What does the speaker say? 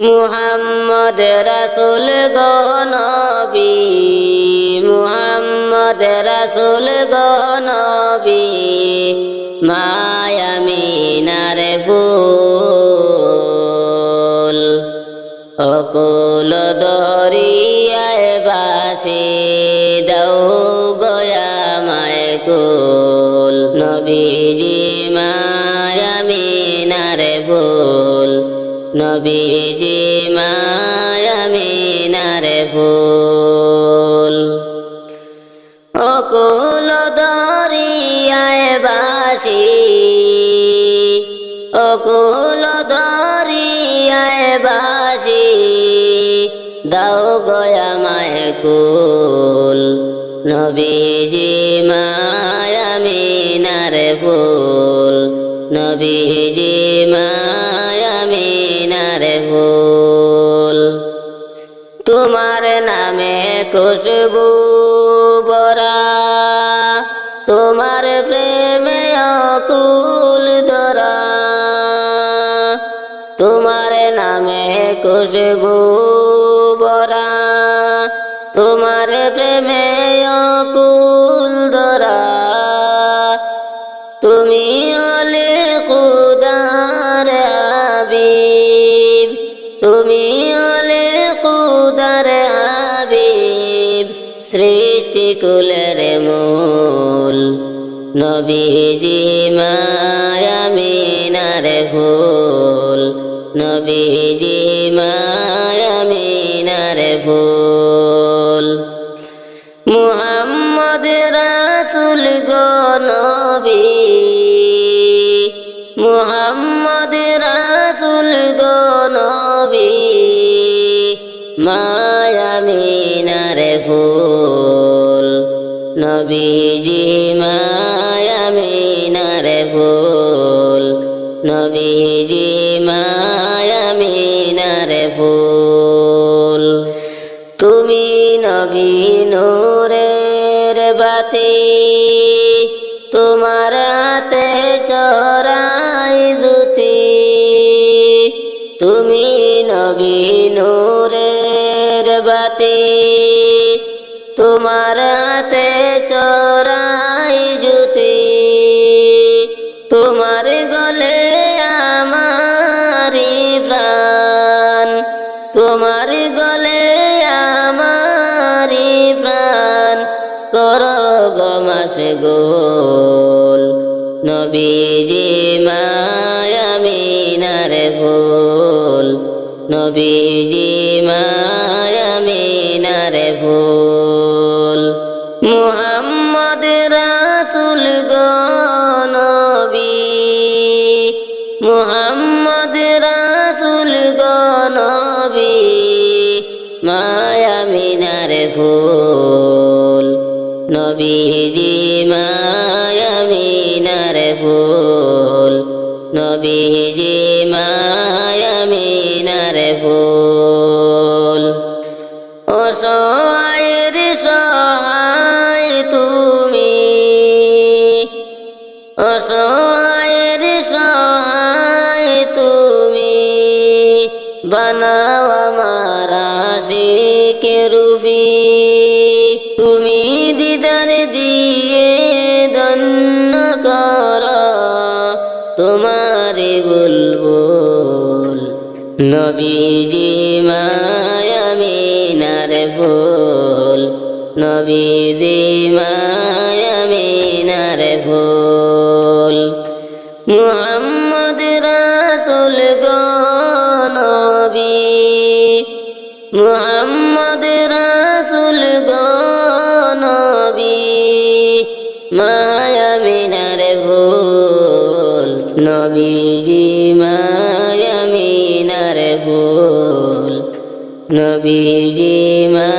মুহাম্মদ রাসুল গনবী মুহাম্মদ রাসুল গনবী মায়ামিনার ফুল, অকুল দরিয়ায় বাসি দৌ গয়া মায় কুল, নবীজি মায়ামিনার ফুল। নবীজি মায়ামিনার ফুল। অকুল দরিয়ায় বাসি। অকুল দরিয়ায় বাসি। দাও গয়া মায় কুল। নবীজি মায়ামিনার ফুল। নবীজি খুশবু বরা তোমার প্রেমে অকুল ধরা তোমার নামে খুশবু বরা তোমার প্রেমে অকুল ধরা। কুলের মূল। নবীজি মায়ামিনার ফুল। নবীজি মায়ামিনার ফুল। মুহাম্মদ রাসুল গনবী মুহাম্মদ রাসুল গো নবী। মায়ামিনার ফুল। নবীজি মায়ামিনার ফুল। নবীজি মায়ামিনার ফুল। তুমি নবী নূরের বাতি, তোমার হাতে চড়াই জুতি। তুমি নবী নূরের বাতি, তোমার তোমার গলে আমারি প্রাণ। কর গমাস গোল। নবীজি মায়ামিনার ফুল। নবীজি মায়ামিনার ফুল। মুহাম্মদ রাসুল গনবী মুহাম্মদ রাসুল গনবী মায়ামিনার ফুল। নবীজি মায়ামিনার ফুল। নবীজি মায়ামিনার ফুল। ও অসহায়ের সহায় তুমি অসহায়ের বানাও আমার আশিকে তুমি দিয়ে নবীজি মায়ামিনার ফুল নবীজি মায়ামিনার ফুল। মুহাম্মদ রাসুল গনবী মুহাম্মদ রাসুল গনবী মায়ামিনার ভুল নবীজি মায়ামিনার ভুল নবীজি মা